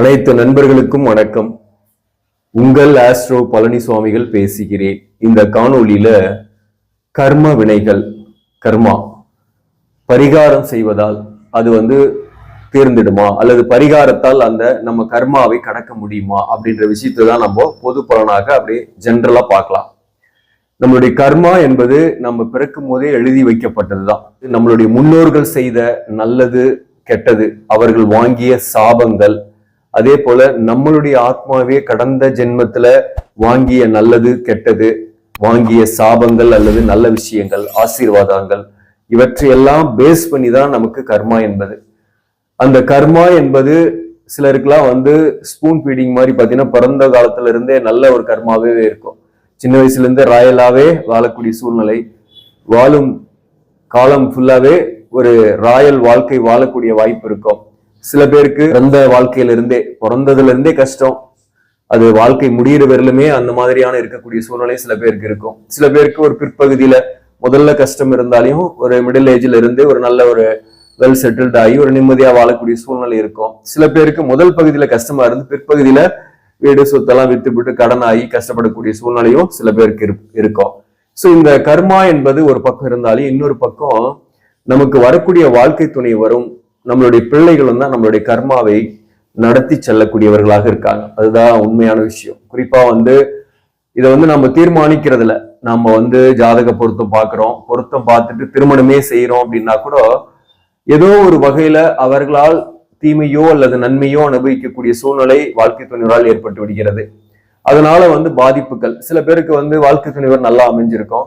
அனைத்து நண்பர்களுக்கும் வணக்கம். உங்கள் ஆஸ்ட்ரோ பழனி சுவாமிகள் பேசுகிறேன். இந்த காணொளியில கர்ம வினைகள் கர்மா பரிகாரம் செய்வதால் அது வந்து தேர்ந்திடுமா? அல்லது பரிகாரத்தால் அந்த நம்ம கர்மாவை கடக்க முடியுமா? அப்படின்ற விஷயத்தை தான் நம்ம பொது பலனாக அப்படியே ஜென்ரலா பார்க்கலாம். நம்மளுடைய கர்மா என்பது நம்ம பிறக்கும் போதே எழுதி வைக்கப்பட்டதுதான். நம்மளுடைய முன்னோர்கள் செய்த நல்லது கெட்டது அவர்கள் வாங்கிய சாபங்கள் அதே போல நம்மளுடைய ஆத்மாவே கடந்த ஜென்மத்துல வாங்கிய நல்லது கெட்டது வாங்கிய சாபங்கள் அல்லது நல்ல விஷயங்கள் ஆசீர்வாதங்கள் இவற்றையெல்லாம் பேஸ் பண்ணி தான் நமக்கு கர்மா என்பது. அந்த கர்மா என்பது சிலருக்குலாம் வந்து ஸ்பூன் ஃபீடிங் மாதிரி பார்த்தீங்கன்னா பிறந்த காலத்துல இருந்தே நல்ல ஒரு கர்மாவே இருக்கும். சின்ன வயசுல இருந்தே ராயலாவே வாழக்கூடிய சூழ்நிலை. வாழும் காலம் ஃபுல்லாவே ஒரு ராயல் வாழ்க்கை வாழக்கூடிய வாய்ப்பு இருக்கும். சில பேருக்கு பிறந்த வாழ்க்கையில இருந்தே பிறந்ததுல இருந்தே கஷ்டம். அது வாழ்க்கை முடியிற வரலுமே அந்த மாதிரியான இருக்கக்கூடிய சூழ்நிலை சில பேருக்கு இருக்கும். சில பேருக்கு ஒரு பிற்பகுதியில முதல்ல கஷ்டம் இருந்தாலையும் ஒரு மிடில் ஏஜ்ல இருந்து ஒரு நல்ல ஒரு வெல் செட்டில்ட் ஆகி ஒரு நிம்மதியா வாழக்கூடிய சூழ்நிலை இருக்கும். சில பேருக்கு முதல் பகுதியில கஷ்டமா இருந்து பிற்பகுதியில வீடு சொத்தெல்லாம் வித்துவிட்டு கடன் ஆகி கஷ்டப்படக்கூடிய சூழ்நிலையும் சில பேருக்கு இருக்கும். ஸோ இந்த கர்மா என்பது ஒரு பக்கம் இருந்தாலும் இன்னொரு பக்கம் நமக்கு வரக்கூடிய வாழ்க்கை துணை வரும். நம்மளுடைய பிள்ளைகளும் தான் நம்மளுடைய கர்மாவை நடத்தி செல்லக்கூடியவர்களாக இருக்காங்க. அதுதான் உண்மையான விஷயம். குறிப்பா வந்து இதை வந்து நம்ம தீர்மானிக்கிறதுல நம்ம வந்து ஜாதக பொருத்தம் பார்க்குறோம். பொருத்தம் பார்த்துட்டு திருமணமே செய்யறோம் அப்படின்னா கூட ஏதோ ஒரு வகையில அவர்களால் தீமையோ அல்லது நன்மையோ அனுபவிக்கக்கூடிய சூழ்நிலை வாழ்க்கை துணிவரால் ஏற்பட்டு விடுகிறது. அதனால வந்து பாதிப்புகள். சில பேருக்கு வந்து வாழ்க்கை துணிவர் நல்லா அமைஞ்சிருக்கும்.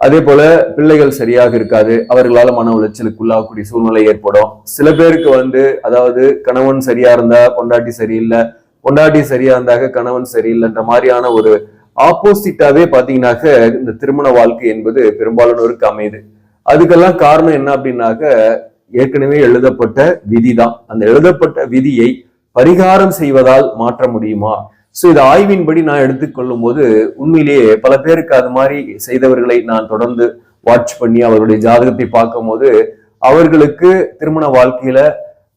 அதே போல பிள்ளைகள் சரியாக இருக்காது அவர்களால மன உளைச்சலுக்கு உள்ளாகக்கூடிய சூழ்நிலை ஏற்படும். சில பேருக்கு வந்து அதாவது கணவன் சரியா இருந்தா பொண்டாட்டி சரியில்லை பொண்டாட்டி சரியா இருந்தாக கணவன் சரியில்லைன்ற மாதிரியான ஒரு ஆப்போசிட்டாவே பாத்தீங்கன்னாக்க இந்த திருமண வாழ்க்கை என்பது பெரும்பாலானோருக்கு அமையுது. அதுக்கெல்லாம் காரணம் என்ன அப்படின்னாக்க ஏற்கனவே எழுதப்பட்ட விதி தான் அந்த எழுதப்பட்ட விதியை பரிகாரம் செய்வதால் மாற்ற முடியுமா? ஸோ இது ஆய்வின்படி நான் எடுத்துக்கொள்ளும் போது உண்மையிலேயே பல பேருக்கு அது மாதிரி செய்தவர்களை நான் தொடர்ந்து வாட்ச் பண்ணி அவருடைய ஜாதகத்தை பார்க்கும்போது அவர்களுக்கு திருமண வாழ்க்கையில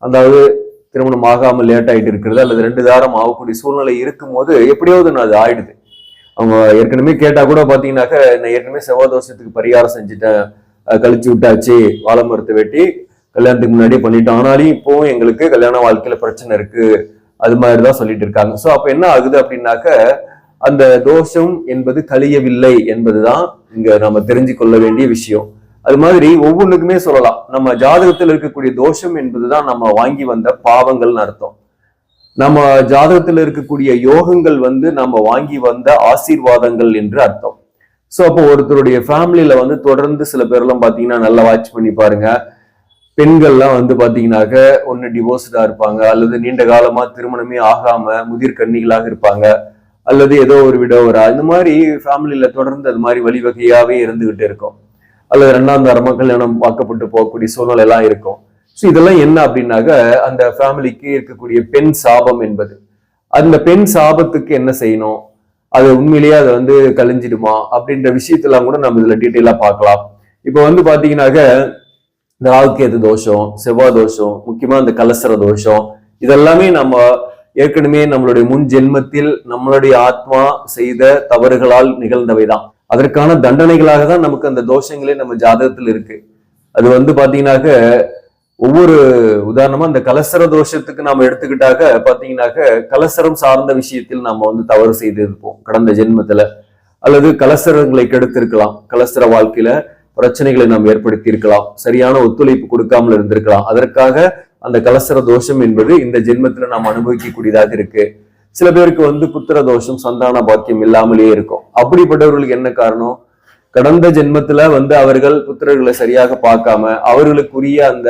அதாவது திருமணம் ஆகாமல் லேட் ஆகிட்டு இருக்கிறது அல்லது ரெண்டு தாரம் ஆகக்கூடிய சூழ்நிலை இருக்கும்போது எப்படியாவது நான் அது ஆயிடுது. அவங்க ஏற்கனவே கேட்டா கூட பாத்தீங்கன்னாக்க நான் ஏற்கனவே செவ்வாதோஷத்துக்கு பரிகாரம் செஞ்சுட்டேன் கழிச்சு விட்டாச்சு வாழை மரத்தை வெட்டி கல்யாணத்துக்கு முன்னாடியே பண்ணிட்டோம் ஆனாலும் இப்போவும் எங்களுக்கு கல்யாண வாழ்க்கையில பிரச்சனை இருக்கு. அது மாதிரிதான் சொல்லிட்டு இருக்காங்க. ஸோ அப்ப என்ன ஆகுது அப்படின்னாக்க அந்த தோஷம் என்பது கழியவில்லை என்பதுதான் இங்க நம்ம தெரிஞ்சு கொள்ள வேண்டிய விஷயம். அது மாதிரி ஒவ்வொன்றுக்குமே சொல்லலாம். நம்ம ஜாதகத்தில் இருக்கக்கூடிய தோஷம் என்பதுதான் நம்ம வாங்கி வந்த பாவங்கள்னு அர்த்தம். நம்ம ஜாதகத்தில் இருக்கக்கூடிய யோகங்கள் வந்து நம்ம வாங்கி வந்த ஆசீர்வாதங்கள் என்று அர்த்தம். ஸோ அப்போ ஒருத்தருடைய ஃபேமிலியில வந்து தொடர்ந்து சில பேர்லாம் பார்த்தீங்கன்னா நல்லா வாட்ச் பண்ணி பாருங்க. பெண்கள்லாம் வந்து பாத்தீங்கன்னாக்க ஒன்னு டிவோர்ஸ்டா இருப்பாங்க அல்லது நீண்ட காலமா திருமணமே ஆகாம முதிர் கண்ணிகளாக இருப்பாங்க அல்லது ஏதோ ஒரு விடோவரா இந்த மாதிரி ஃபேமிலியில தொடர்ந்து அது மாதிரி வழிவகையாவே இருந்துகிட்டு இருக்கும். அல்லது ரெண்டாம் தரமா கல்யாணம் பார்க்கப்பட்டு போகக்கூடிய சூழ்நிலை எல்லாம் இருக்கும். ஸோ இதெல்லாம் என்ன அப்படின்னாக்க அந்த ஃபேமிலிக்கு இருக்கக்கூடிய பெண் சாபம் என்பது. அந்த பெண் சாபத்துக்கு என்ன செய்யணும்? அது உண்மையிலேயே அதை வந்து கழிஞ்சிடுமா அப்படின்ற விஷயத்தெல்லாம் கூட நம்ம இதுல டீட்டெயிலா பார்க்கலாம். இப்போ வந்து பாத்தீங்கன்னாக்க இந்த ராகுகேது தோஷம் செவ்வாய் தோஷம் முக்கியமா இந்த கலசர தோஷம் இதெல்லாமே நம்ம ஏற்கனவே நம்மளுடைய முன் ஜென்மத்தில் நம்மளுடைய ஆத்மா செய்த தவறுகளால் நிகழ்ந்தவைதான். அதற்கான தண்டனைகளாக தான் நமக்கு அந்த தோஷங்களே நம்ம ஜாதகத்தில் இருக்கு. அது வந்து பாத்தீங்கன்னாக்க ஒவ்வொரு உதாரணமா இந்த கலசர தோஷத்துக்கு நாம எடுத்துக்கிட்டாக்க பாத்தீங்கன்னாக்க கலசரம் சார்ந்த விஷயத்தில் நாம வந்து தவறு செய்து இருப்போம் கடந்த ஜென்மத்துல. அல்லது கலசரங்களை கெடுத்திருக்கலாம் கலசர வாழ்க்கையில பிரச்சனைகளை நாம் ஏற்படுத்தி இருக்கலாம் சரியான ஒத்துழைப்பு கொடுக்காமல் இருந்திருக்கலாம். அதற்காக அந்த கலசர தோஷம் என்பது இந்த ஜென்மத்துல நாம் அனுபவிக்கக்கூடியதாக இருக்கு. சில பேருக்கு வந்து புத்திர தோஷம் சந்தான பாக்கியம் இல்லாமலே இருக்கும். அப்படிப்பட்டவர்களுக்கு என்ன காரணம்? கடந்த ஜென்மத்துல வந்து அவர்கள் புத்திரர்களை சரியாக பார்க்காம அவர்களுக்குரிய அந்த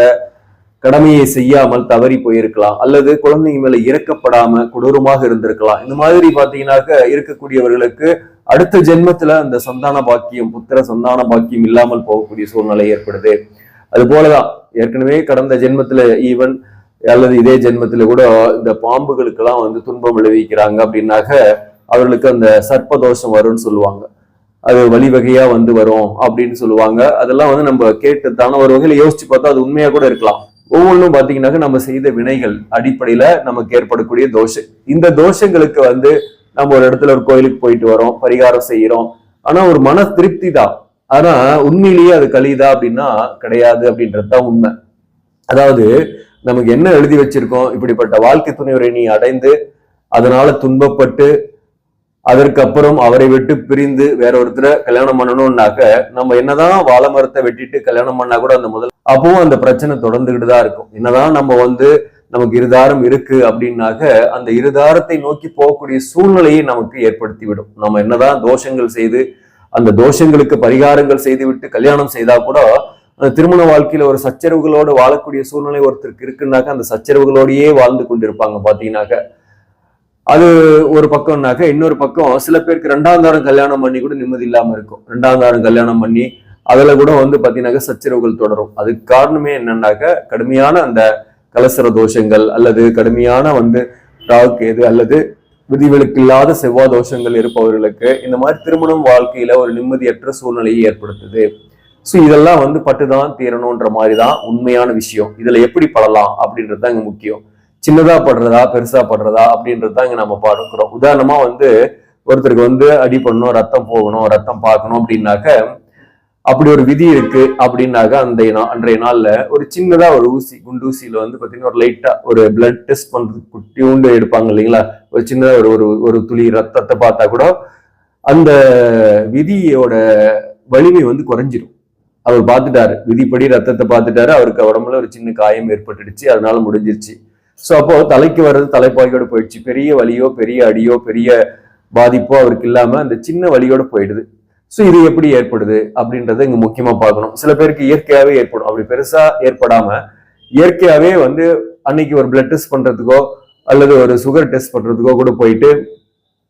கடமையை செய்யாமல் தவறி போயிருக்கலாம். அல்லது குழந்தைங்க மேல இறக்கப்படாம கொடூரமாக இருந்திருக்கலாம். இந்த மாதிரி பாத்தீங்கன்னாக்க இருக்கக்கூடியவர்களுக்கு அடுத்த ஜென்மத்துல அந்த சந்தான பாக்கியம் புத்திர சந்தான பாக்கியம் இல்லாமல் போகக்கூடிய சூழ்நிலை ஏற்படுது. அது போலதான் ஏற்கனவே கடந்த ஜென்மத்துல ஈவன் அல்லது இதே ஜென்மத்துல கூட இந்த பாம்புகளுக்கெல்லாம் வந்து துன்பம் விளைவிக்கிறாங்க அப்படின்னாக்க அவர்களுக்கு அந்த சர்ப்பதோஷம் வரும்னு சொல்லுவாங்க. அது வழிவகையா வந்து வரும் அப்படின்னு சொல்லுவாங்க. அதெல்லாம் வந்து நம்ம கேட்டு தானே ஒரு வகையில யோசிச்சு பார்த்தா அது உண்மையா கூட இருக்கலாம். ஒவ்வொன்றும் பாத்தீங்கன்னாக்க நம்ம செய்த வினைகள் அடிப்படையில நமக்கு ஏற்படக்கூடிய தோஷம். இந்த தோஷங்களுக்கு வந்து நம்ம ஒரு இடத்துல ஒரு கோயிலுக்கு போயிட்டு வரோம் பரிகாரம் செய்யறோம். ஆனா ஒரு மன திருப்தி தான் ஆனா உண்மையிலேயே அது கழியுதா அப்படின்னா கிடையாது அப்படின்றது தான் உண்மை. அதாவது நமக்கு என்ன எழுதி வச்சிருக்கோம்? இப்படிப்பட்ட வாழ்க்கை துணைவரை நீ அடைந்து அதனால துன்பப்பட்டு அதற்கப்புறம் அவரை விட்டு பிரிந்து வேற ஒருத்தரை கல்யாணம் பண்ணணும்னாக்க நம்ம என்னதான் வாழை மரத்தை வெட்டிட்டு கல்யாணம் பண்ணா கூட அந்த முதல் அப்பவும் அந்த பிரச்சனை தொடர்ந்துகிட்டு தான் இருக்கும். என்னதான் நம்ம வந்து நமக்கு இருதாரம் இருக்கு அப்படின்னாக்க அந்த இருதாரத்தை நோக்கி போகக்கூடிய சூழ்நிலையை நமக்கு ஏற்படுத்தி விடும் நம்ம என்னதான் தோஷங்கள் செய்து அந்த தோஷங்களுக்கு பரிகாரங்கள் செய்து விட்டு கல்யாணம் செய்தா கூட அந்த திருமண வாழ்க்கையில ஒரு சச்சரவுகளோடு வாழக்கூடிய சூழ்நிலை ஒருத்தருக்கு இருக்குன்னாக்க அந்த சச்சரவுகளோடயே வாழ்ந்து கொண்டிருப்பாங்க பாத்தீங்கன்னாக்க. அது ஒரு பக்கம்னாக்க இன்னொரு பக்கம் சில பேருக்கு ரெண்டாம் தாரம் கல்யாணம் பண்ணி கூட நிம்மதி இல்லாம இருக்கும். ரெண்டாம் தாரம் கல்யாணம் பண்ணி அதுல கூட வந்து பாத்தீங்கன்னாக்க சச்சரவுகள் தொடரும். அதுக்கு காரணமே என்னன்னாக்க கடுமையான அந்த கலசர தோஷங்கள் அல்லது கடுமையான வந்து ராகு எது அல்லது விதிவிலக்கு இல்லாத செவ்வாய் தோஷங்கள் இருப்பவர்களுக்கு இந்த மாதிரி திருமணம் வாழ்க்கையில ஒரு நிம்மதியற்ற சூழ்நிலையை ஏற்படுத்துது. ஸோ இதெல்லாம் வந்து பட்டுதான் தீரணுன்ற மாதிரி தான் உண்மையான விஷயம். இதுல எப்படி படலாம் அப்படின்றது தான் இங்க முக்கியம். சின்னதா படுறதா பெருசா படுறதா அப்படின்றது தான் இங்க நம்ம பார்க்கிறோம். உதாரணமா வந்து ஒருத்தருக்கு வந்து அடி பண்ணணும் ரத்தம் போகணும் ரத்தம் பார்க்கணும் அப்படின்னாக்க அப்படி ஒரு விதி இருக்கு அப்படின்னாக்க அந்த நா- அன்றைய நாள்ல ஒரு சின்னதா ஒரு ஊசி குண்டு ஊசியில வந்து பாத்தீங்கன்னா ஒரு லைட்டா ஒரு பிளட் டெஸ்ட் பண்றதுக்கு குட்டியூண்டு எடுப்பாங்க இல்லைங்களா? ஒரு சின்னதா ஒரு ஒரு ஒரு துளி ரத்தத்தை பார்த்தா கூட அந்த விதியோட வலிமை வந்து குறைஞ்சிரும். அவர் பார்த்துட்டாரு. விதிப்படி ரத்தத்தை பார்த்துட்டாரு. அவருக்கு உடம்புல ஒரு சின்ன காயம் ஏற்பட்டுடுச்சு. அதனால முடிஞ்சிருச்சு. ஸோ அப்போ தலைக்கு வர்றது தலைப்பாகையோட போயிடுச்சு. பெரிய வலியோ பெரிய அடியோ பெரிய பாதிப்போ அவருக்கு இல்லாம அந்த சின்ன வலியோட போயிடுது. ஸோ இது எப்படி ஏற்படுது அப்படின்றத இங்க முக்கியமா பார்க்கணும். சில பேருக்கு இயற்கையாவே ஏற்படும். அப்படி பெருசா ஏற்படாம இயற்கையாவே வந்து அன்னைக்கு ஒரு பிளட் டெஸ்ட் பண்றதுக்கோ அல்லது ஒரு சுகர் டெஸ்ட் பண்றதுக்கோ கூட போயிட்டு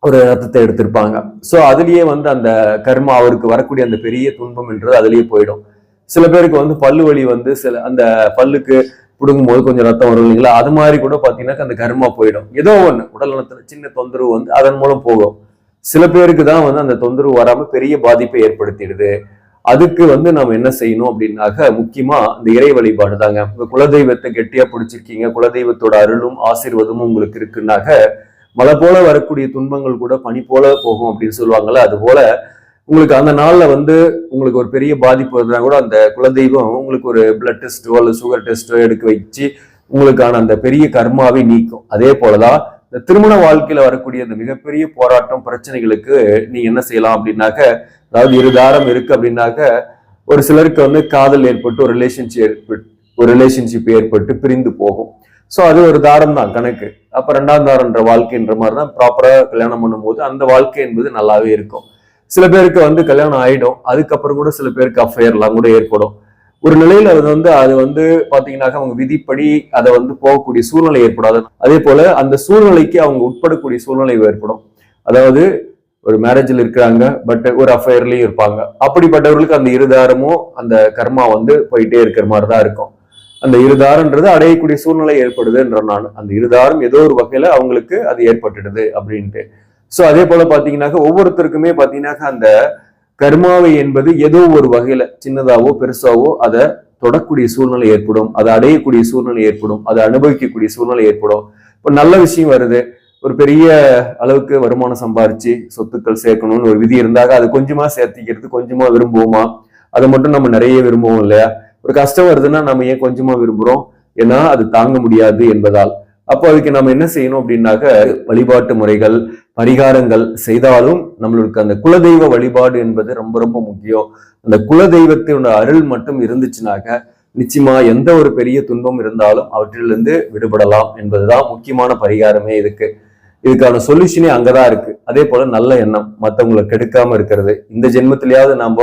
ஒரு ரத்தத்தை எடுத்திருப்பாங்க. ஸோ அதுலயே வந்து அந்த கர்மா அவருக்கு வரக்கூடிய அந்த பெரிய துன்பம் என்றது அதுலயே போயிடும். சில பேருக்கு வந்து பல்லு வலி வந்து சில அந்த பல்லுக்கு பிடுங்கும் போது கொஞ்சம் ரத்தம் வரும் இல்லைங்களா? அது மாதிரி கூட பாத்தீங்கன்னா அந்த கர்மா போயிடும். ஏதோ ஒண்ணு உடல் நலத்துல சின்ன தொந்தரவு வந்து அதன் மூலம் போகும். சில பேருக்கு தான் வந்து அந்த தொந்தரவு வராமல் பெரிய பாதிப்பை ஏற்படுத்திடுது. அதுக்கு வந்து நம்ம என்ன செய்யணும் அப்படின்னாக்க முக்கியமா இந்த இறை வழிபாடு தாங்க. உங்க குலதெய்வத்தை கெட்டியா பிடிச்சிருக்கீங்க குலதெய்வத்தோட அருளும் ஆசீர்வாதமும் உங்களுக்கு இருக்குன்னாக்க மழை போல வரக்கூடிய துன்பங்கள் கூட பனி போல போகும் அப்படின்னு சொல்லுவாங்கல்ல அது போல உங்களுக்கு அந்த நாள்ல வந்து உங்களுக்கு ஒரு பெரிய பாதிப்பு இருந்தா கூட அந்த குலதெய்வம் உங்களுக்கு ஒரு பிளட் டெஸ்ட்டோ அல்லது சுகர் டெஸ்ட்டோ எடுக்க வச்சு உங்களுக்கான அந்த பெரிய கர்மாவை நீக்கும். அதே போலதான் இந்த திருமண வாழ்க்கையில வரக்கூடிய அந்த மிகப்பெரிய போராட்டம் பிரச்சனைகளுக்கு நீங்க என்ன செய்யலாம் அப்படின்னாக்க அதாவது இரு தாரம் இருக்கு அப்படின்னாக்க ஒரு சிலருக்கு வந்து காதல் ஏற்பட்டு ஒரு ரிலேஷன்ஷிப் ஏற்பட்டு ஒரு ரிலேஷன்ஷிப் ஏற்பட்டு பிரிந்து போகும். ஸோ அது ஒரு தாரம் தான் கணக்கு. அப்போ ரெண்டாம் தாரம்ன்ற வாழ்க்கைன்ற மாதிரி தான் ப்ராப்பரா கல்யாணம் பண்ணும்போது அந்த வாழ்க்கை என்பது நல்லாவே இருக்கும். சில பேருக்கு வந்து கல்யாணம் ஆயிடும் அதுக்கப்புறம் கூட சில பேருக்கு அஃபேர்லாம் கூட ஏற்படும். ஒரு நிலையில அது வந்து அது வந்து பாத்தீங்கன்னாக்க அவங்க விதிப்படி அதை வந்து போகக்கூடிய சூழ்நிலை ஏற்படாது. அதே போல அந்த சூழ்நிலைக்கு அவங்க உட்படக்கூடிய சூழ்நிலை ஏற்படும். அதாவது ஒரு மேரேஜில் இருக்கிறாங்க பட் ஒரு அஃபேர்லயும் இருப்பாங்க. அப்படிப்பட்டவர்களுக்கு அந்த இருதாரமும் அந்த கர்மா வந்து போயிட்டே இருக்கிற மாதிரி தான் இருக்கும். அந்த இருதாரன்றது அடையக்கூடிய சூழ்நிலை ஏற்படுதுன்ற நான். அந்த இருதாரம் ஏதோ ஒரு வகையில அவங்களுக்கு அது ஏற்பட்டுடுது அப்படின்ட்டு. ஸோ அதே போல பாத்தீங்கன்னாக்க ஒவ்வொருத்தருக்குமே பாத்தீங்கன்னாக்க அந்த கர்மாவை என்பது ஏதோ ஒரு வகையில சின்னதாவோ பெருசாவோ அதை தொடக்கூடிய சூழ்நிலை ஏற்படும். அதை அடையக்கூடிய சூழ்நிலை ஏற்படும். அதை அனுபவிக்கக்கூடிய சூழ்நிலை ஏற்படும். இப்போ நல்ல விஷயம் வருது. ஒரு பெரிய அளவுக்கு வருமானம் சம்பாரிச்சு சொத்துக்கள் சேர்க்கணும்னு ஒரு விதி இருந்தாக அது கொஞ்சமா சேர்த்திக்கிறது கொஞ்சமா விரும்புவோமா? அதை மட்டும் நம்ம நிறைய விரும்புவோம் இல்லையா? ஒரு கஷ்டம் வருதுன்னா நம்ம ஏன் கொஞ்சமா விரும்புறோம்? ஏன்னா அது தாங்க முடியாது என்பதால். அப்போ அதுக்கு நம்ம என்ன செய்யணும் அப்படின்னாக்க வழிபாட்டு முறைகள் பரிகாரங்கள் செய்தாலும் நம்மளுக்கு அந்த குலதெய்வ வழிபாடு என்பது ரொம்ப ரொம்ப முக்கியம். அந்த குலதெய்வத்தினோட அருள் மட்டும் இருந்துச்சுனாக்க நிச்சயமா எந்த ஒரு பெரிய துன்பம் இருந்தாலும் அவற்றிலிருந்து விடுபடலாம் என்பதுதான் முக்கியமான பரிகாரமே இதுக்கு. இதுக்கான சொல்யூஷனே அங்கதான் இருக்கு. அதே போல நல்ல எண்ணம். மற்றவங்களை கெடுக்காம இருக்கிறது. இந்த ஜென்மத்திலேயாவது நம்ம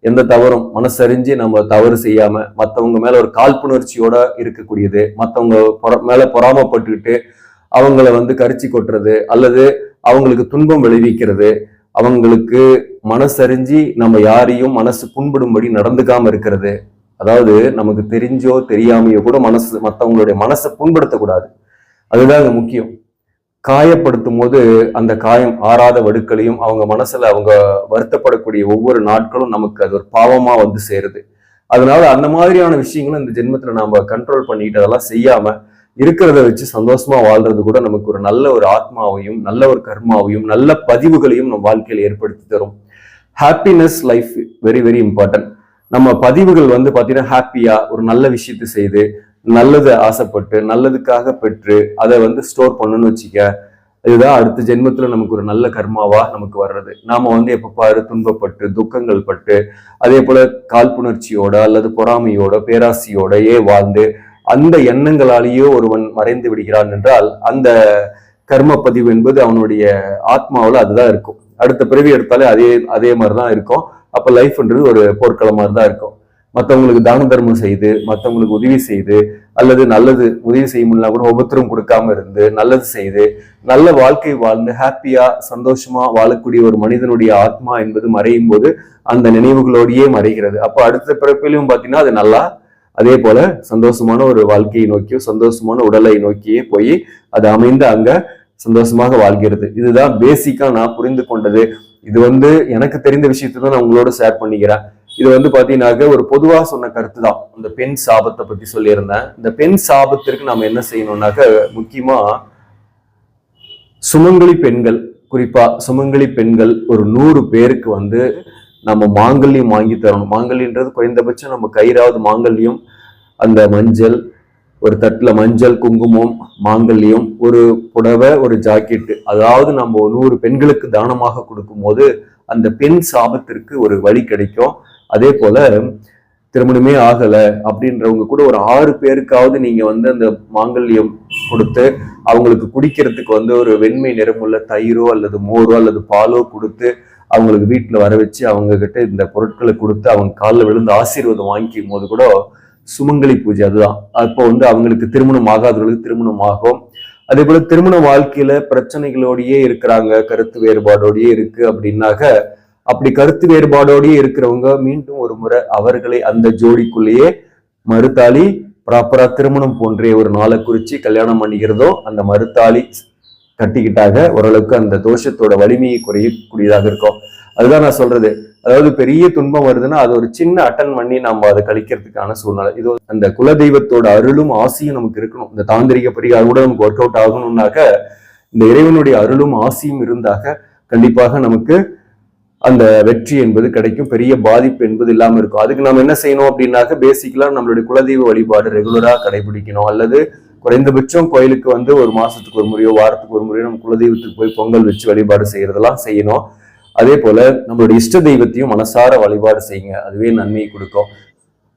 எந்த தவறும் மனசறிஞ்சு நம்ம தவறு செய்யாம மற்றவங்க மேல ஒரு காழ்ப்புணர்ச்சியோட இருக்கக்கூடியது மற்றவங்க பொற- மேல பொறாமப்பட்டுக்கிட்டு அவங்கள வந்து கரிச்சி கொட்டுறது அல்லது அவங்களுக்கு துன்பம் விளைவிக்கிறது அவங்களுக்கு மனசறிஞ்சு நம்ம யாரையும் மனசு புண்படும்படி நடந்துக்காம இருக்கிறது. அதாவது நமக்கு தெரிஞ்சோ தெரியாமையோ கூட மனசு மற்றவங்களுடைய மனசை புண்படுத்தக்கூடாது. அதுதான் இங்க முக்கியம். காயப்படுத்தும் போது அந்த காயம் ஆறாத வடுக்களையும் அவங்க மனசுல அவங்க வருத்தப்படக்கூடிய ஒவ்வொரு நாட்களும் நமக்கு அது ஒரு பாவமா வந்து சேருது. அதனால அந்த மாதிரியான விஷயங்களும் இந்த ஜென்மத்துல நாம கண்ட்ரோல் பண்ணிட்டு அதெல்லாம் செய்யாம இருக்கிறத வச்சு சந்தோஷமா வாழ்றது கூட நமக்கு ஒரு நல்ல ஒரு ஆத்மாவையும் நல்ல ஒரு கர்மாவையும் நல்ல பதிவுகளையும் நம் வாழ்க்கையில் ஏற்படுத்தி தரும். Happiness life very very important நம்ம பதிவுகள் வந்து பார்த்தீங்கன்னா ஹாப்பியா ஒரு நல்ல விஷயத்தை செய்து நல்லது ஆசைப்பட்டு நல்லதுக்காக பெற்று அதை வந்து ஸ்டோர் பண்ணணும்னு வச்சுக்க இதுதான் அடுத்த ஜென்மத்துல நமக்கு ஒரு நல்ல கர்மாவா நமக்கு வர்றது. நாம வந்து எப்ப பாரு துன்பப்பட்டு துக்கங்கள் பட்டு அதே போல காழ்ப்புணர்ச்சியோட அல்லது பொறாமையோட பேராசியோட ஏ வாழ்ந்து அந்த எண்ணங்களாலேயோ ஒருவன் மறைந்து விடுகிறான் என்றால் அந்த கர்ம பதிவு என்பது அவனுடைய ஆத்மாவில் அதுதான் இருக்கும். அடுத்த பிறவி எடுத்தாலே அதே அதே மாதிரி தான் இருக்கும். அப்ப லைஃப்ன்றது ஒரு போர்க்களம் மாதிரி தான் இருக்கும். மற்றவங்களுக்கு தான தர்மம் செய்து மற்றவங்களுக்கு உதவி செய்து அல்லது நல்லது உதவி செய்ய முடியல கூட ஒவ்வொருத்தரும் கொடுக்காம இருந்து நல்லது செய்து நல்ல வாழ்க்கை வாழ்ந்து ஹாப்பியா சந்தோஷமா வாழக்கூடிய ஒரு மனிதனுடைய ஆத்மா என்பது மறையும் போது அந்த நினைவுகளோடையே மறைகிறது. அப்போ அடுத்த பிறப்பிலும் பார்த்தீங்கன்னா அது நல்லா அதே போல சந்தோஷமான ஒரு வாழ்க்கையை நோக்கியோ சந்தோஷமான உடலை நோக்கியே போய் அது அமைந்து அங்க சந்தோஷமாக வாழ்கிறது. இதுதான் பேசிக்கா நான் புரிந்து கொண்டது. இது வந்து எனக்கு தெரிந்த விஷயத்தை தான் நான் உங்களோட ஷேர் பண்ணிக்கிறேன். இது வந்து பாத்தீங்கன்னாக்க ஒரு பொதுவா சொன்ன கருத்து தான் இந்த பெண் சாபத்தை பத்தி சொல்லியிருந்தேன். இந்த பெண் சாபத்திற்கு நம்ம என்ன செய்யணும்னாக்க முக்கியமா சுமங்கலி பெண்கள் குறிப்பா சுமங்கலி பெண்கள் ஒரு நூறு பேருக்கு வந்து நம்ம மாங்கல்யம் வாங்கி தரணும். மாங்கல்யன்றது குறைந்தபட்சம் நம்ம கயிறாவது மாங்கல்யம் அந்த மஞ்சள் ஒரு தட்டில் மஞ்சள் குங்குமம் மாங்கல்யம் ஒரு புடவை ஒரு ஜாக்கெட்டு அதாவது நம்ம நூறு பெண்களுக்கு தானமாக கொடுக்கும்போது அந்த பெண் சாபத்திற்கு ஒரு வழி கிடைக்கும். அதே போல திருமணமே ஆகல அப்படின்றவங்க கூட ஒரு ஆறு பேருக்காவது நீங்க வந்து அந்த மாங்கல்யம் கொடுத்து அவங்களுக்கு குடிக்கிறதுக்கு வந்து ஒரு வெண்மை நிறமுள்ள தயிரோ அல்லது மோரோ அல்லது பாலோ கொடுத்து அவங்களுக்கு வீட்டில் வர வச்சு அவங்க கிட்ட இந்த பொருட்களை கொடுத்து அவங்க காலில் விழுந்து ஆசீர்வாதம் வாங்கிக்கும் போது கூட சுமங்கலி பூஜை அதுதான். அப்போ வந்து அவங்களுக்கு திருமணம் ஆகாதவர்களுக்கு திருமணம் ஆகும். அதே போல திருமண வாழ்க்கையில பிரச்சனைகளோடயே இருக்கிறாங்க கருத்து வேறுபாடோடயே இருக்கு அப்படின்னாக்க அப்படி கருத்து வேறுபாடோடயே இருக்கிறவங்க மீண்டும் ஒரு முறை அவர்களை அந்த ஜோடிக்குள்ளேயே மறுத்தாளி ப்ராப்பரா திருமணம் போன்ற ஒரு நாளை குறிச்சு கல்யாணம் பண்ணிக்கிறதோ அந்த மறுத்தாளி கட்டிக்கிட்டாக ஓரளவுக்கு அந்த தோஷத்தோட வலிமையை குறையக்கூடியதாக இருக்கும். அதுதான் நான் சொல்றது. அதாவது பெரிய துன்பம் வருதுன்னா அது ஒரு சின்ன அட்டன் பண்ணி நம்ம அதை கழிக்கிறதுக்கான சூழ்நிலை. இது அந்த குலதெய்வத்தோட அருளும் ஆசையும் நமக்கு இருக்கணும். இந்த தாந்திரிக பரிகாரம் கூட நமக்கு ஒர்க் அவுட் ஆகணும்னாக்க இந்த இறைவனுடைய அருளும் ஆசையும் இருந்தாக கண்டிப்பாக நமக்கு அந்த வெற்றி என்பது கிடைக்கும் பெரிய பாதிப்பு என்பது இல்லாமல் இருக்கும். அதுக்கு நம்ம என்ன செய்யணும் அப்படின்னாக்க பேசிக்கலாம் நம்மளுடைய குலதெய்வ வழிபாடு ரெகுலராக கடைபிடிக்கணும். அல்லது குறைந்தபட்சம் கோயிலுக்கு வந்து ஒரு மாசத்துக்கு ஒரு முறையோ வாரத்துக்கு ஒரு முறையோ நம்ம குலதெய்வத்துக்கு போய் பொங்கல் வச்சு வழிபாடு செய்யறதெல்லாம் செய்யணும். அதே போல நம்மளுடைய இஷ்ட தெய்வத்தையும் மனசார வழிபாடு செய்யுங்க. அதுவே நன்மையை கொடுக்கும்.